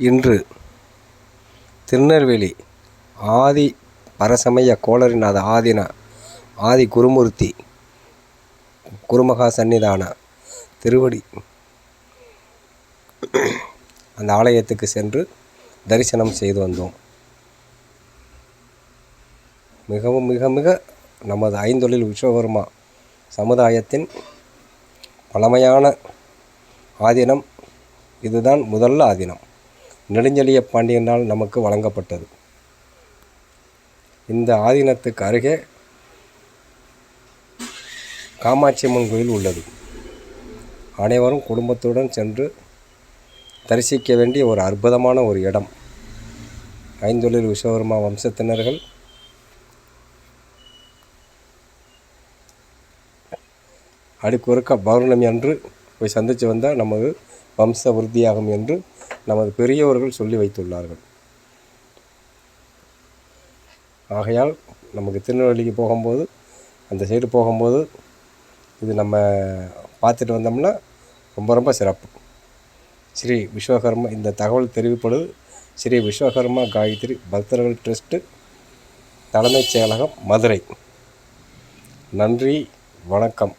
இன்று திருநெல்வேலி ஆதி பரசமய கோளரிநாத ஆதின ஆதி குருமூர்த்தி குருமகா சந்நிதான திருவடி அந்த ஆலயத்துக்கு சென்று தரிசனம் செய்து வந்தோம். மிகவும் மிக மிக நமது ஐந்தொழில் விஸ்வகர்மா சமுதாயத்தின் பழமையான ஆதீனம். இதுதான் முதல் ஆதீனம். நெடுஞ்செழிய பாண்டியனால் நமக்கு வழங்கப்பட்டது. இந்த ஆதீனத்துக்கு அருகே காமாட்சி அம்மன் கோயில் உள்ளது. அனைவரும் குடும்பத்துடன் சென்று தரிசிக்க வேண்டிய ஒரு அற்புதமான ஒரு இடம். ஐந்தொழில் விஸ்வகர்மா வம்சத்தினர்கள் அடுக்குறுக்க பௌர்ணமி அன்று போய் சந்தித்து வந்தால் நமது வம்ச விருத்தியாகும் என்று நமது பெரியவர்கள் சொல்லி வைத்துள்ளார்கள். ஆகையால் நமக்கு திருநெல்வேலிக்கு போகும்போது அந்த சைடு போகும்போது இது நம்ம பார்த்துட்டு வந்தோம்னா ரொம்ப ரொம்ப சிறப்பு. ஸ்ரீ விஸ்வகர்மா இந்த தகவல் தெரிவிப்படுது ஸ்ரீ விஸ்வகர்மா காயத்ரி பக்தர்கள் ட்ரஸ்ட்டு தலைமைச் செயலகம் மதுரை. நன்றி வணக்கம்.